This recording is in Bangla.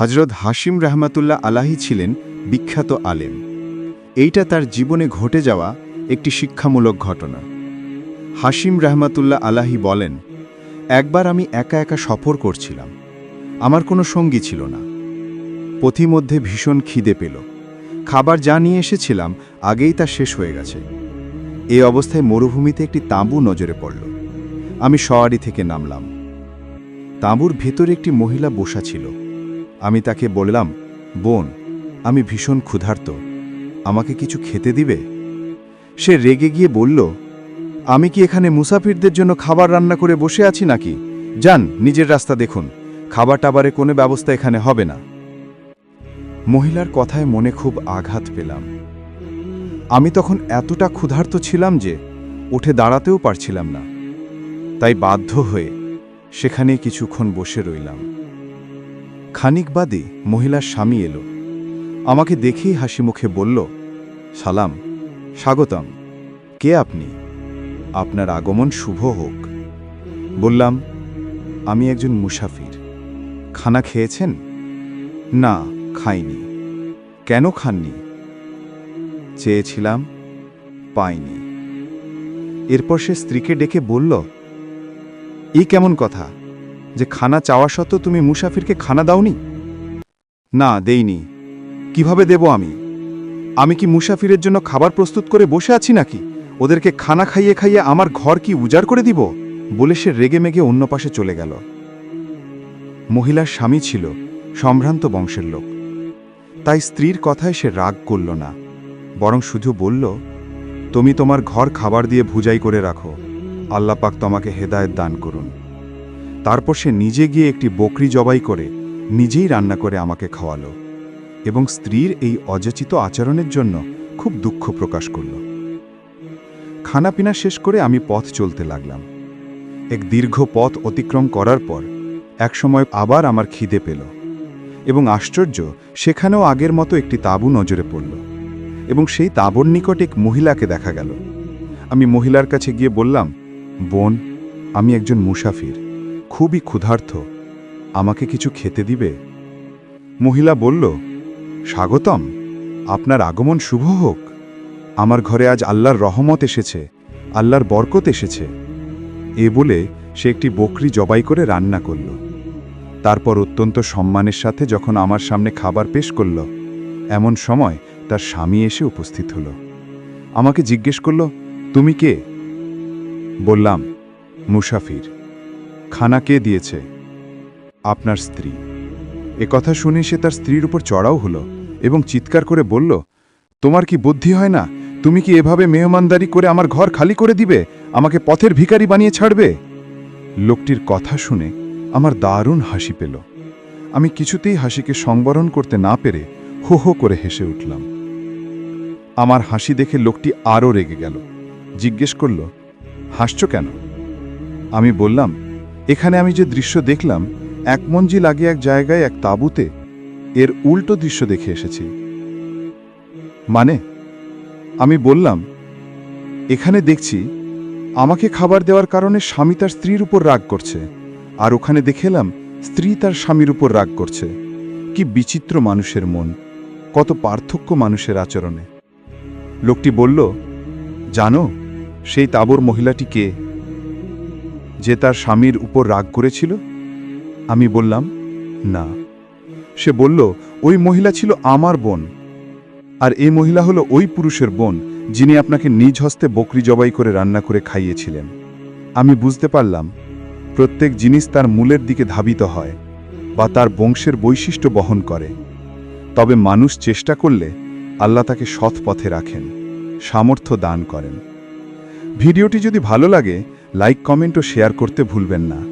হজরত হাসিম রহমাতুল্লাহ আলাহি ছিলেন বিখ্যাত আলেম। এইটা তার জীবনে ঘটে যাওয়া একটি শিক্ষামূলক ঘটনা। হাসিম রহমাতুল্লাহ আলাহি বলেন, একবার আমি একা একা সফর করছিলাম। আমার কোনো সঙ্গী ছিল না। পথিমধ্যে ভীষণ খিদে পেল। খাবার যা নিয়ে এসেছিলাম আগেই তা শেষ হয়ে গেছে। এই অবস্থায় মরুভূমিতে একটি তাঁবু নজরে পড়ল। আমি সওয়ারি থেকে নামলাম। তাঁবুর ভেতরে একটি মহিলা বসা ছিল। আমি তাকে বললাম, বোন, আমি ভীষণ ক্ষুধার্ত। আমাকে কিছু খেতে দিবে? সে রেগে গিয়ে বলল, আমি কি এখানে মুসাফিরদের জন্য খাবার রান্না করে বসে আছি নাকি? যান, নিজের রাস্তা দেখুন। খাবার টাবারে কোনো ব্যবস্থা এখানে হবে না। মহিলার কথায় মনে খুব আঘাত পেলাম। আমি তখন এতটা ক্ষুধার্ত ছিলাম যে উঠে দাঁড়াতেও পারছিলাম না। তাই বাধ্য হয়ে সেখানে কিছুক্ষণ বসে রইলাম। খানিক বাদে মহিলার স্বামী এলো। আমাকে দেখেই হাসি মুখে বলল, সালাম, স্বাগতম। কে আপনি? আপনার আগমন শুভ হোক। বললাম, আমি একজন মুসাফির। খানা খেয়েছেন? না, খাইনি। কেন খাননি? চেয়েছিলাম, পাইনি। এরপর সে স্ত্রীকে ডেকে বলল, এই কেমন কথা? যে খানা চাওয়া সত্ত্বেও তুমি মুসাফিরকে খানা দাওনি? না, দেইনি। কীভাবে দেব আমি? আমি কি মুসাফিরের জন্য খাবার প্রস্তুত করে বসে আছি নাকি? ওদেরকে খানা খাইয়ে খাইয়ে আমার ঘর কি উজাড় করে দিব? বলে সে রেগে মেগে অন্য পাশে চলে গেল। মহিলার স্বামী ছিল, সম্ভ্রান্ত বংশের লোক। তাই স্ত্রীর কথায় সে রাগ করল না। বরং শুধু বলল, তুমি তোমার ঘর খাবার দিয়ে ভুজাই করে রাখো। আল্লাপাক তোমাকে হেদায়েত দান করুন। তারপর সে নিজে গিয়ে একটি বকরি জবাই করে নিজেই রান্না করে আমাকে খাওয়ালো এবং স্ত্রীর এই অযাচিত আচরণের জন্য খুব দুঃখ প্রকাশ করল। খানাপিনা শেষ করে আমি পথ চলতে লাগলাম। এক দীর্ঘ পথ অতিক্রম করার পর একসময় আবার আমার খিদে পেল এবং আশ্চর্য, সেখানেও আগের মতো একটি তাঁবু নজরে পড়ল এবং সেই তাঁবুর নিকট এক মহিলাকে দেখা গেল। আমি মহিলার কাছে গিয়ে বললাম, বোন, আমি একজন মুসাফির। খুবই ক্ষুধার্থ আমাকে কিছু খেতে দিবে? মহিলা বলল, স্বাগতম, আপনার আগমন শুভ হোক। আমার ঘরে আজ আল্লাহর রহমত এসেছে, আল্লাহর বরকত এসেছে। এ বলে সে একটি বকরি জবাই করে রান্না করল। তারপর অত্যন্ত সম্মানের সাথে যখন আমার সামনে খাবার পেশ করল, এমন সময় তার স্বামী এসে উপস্থিত হল। আমাকে জিজ্ঞেস করল, তুমি কে? বললাম, মুসাফির। খানা কে দিয়েছে, আপনার স্ত্রী। এ কথা শুনে সে তার স্ত্রীর উপর চড়াও হলো এবং চিৎকার করে বলল, তোমার কি বুদ্ধি হয় না? তুমি কি এভাবে মেহমানদারি করে আমার ঘর খালি করে দিবে? আমাকে পথের ভিখারি বানিয়ে ছাড়বে? লোকটির কথা শুনে আমার দারুণ হাসি পেল। আমি কিছুতেই হাসিকে সংবরণ করতে না পেরে হো হো করে হেসে উঠলাম। আমার হাসি দেখে লোকটি আরও রেগে গেল, জিজ্ঞেস করল, হাসছ কেন? আমি বললাম এখানে আমি যে দৃশ্য দেখলাম, এক মঞ্জি লাগিয়ে এক জায়গায় এক তাঁবুতে, এর উল্টো দৃশ্য দেখে এসেছি। মানে? আমি বললাম, এখানে দেখছি, আমাকে খাবার দেওয়ার কারণে স্বামী তার স্ত্রীর উপর রাগ করছে, আর ওখানে দেখে এলাম স্ত্রী তার স্বামীর উপর রাগ করছে। কি বিচিত্র মানুষের মন, কত পার্থক্য মানুষের আচরণে। লোকটি বলল, জানো, সেই তাবর মহিলাটি কে? যে তার স্বামীর উপর রাগ করেছিল? আমি বললাম, না। সে বলল, ওই মহিলা ছিল আমার বোন, আর এই মহিলা হলো ওই পুরুষের বোন, যিনি আপনাকে নিজ হস্তে বকরি জবাই করে রান্না করে খাইয়েছিলেন। আমি বুঝতে পারলাম, প্রত্যেক জিনিস তার মূলের দিকে ধাবিত হয় বা তার বংশের বৈশিষ্ট্য বহন করে। তবে মানুষ চেষ্টা করলে আল্লাহ তাকে সৎ পথে রাখেন, সামর্থ্য দান করেন। ভিডিওটি যদি ভালো লাগে লাইক কমেন্ট ও শেয়ার করতে ভুলবেন না।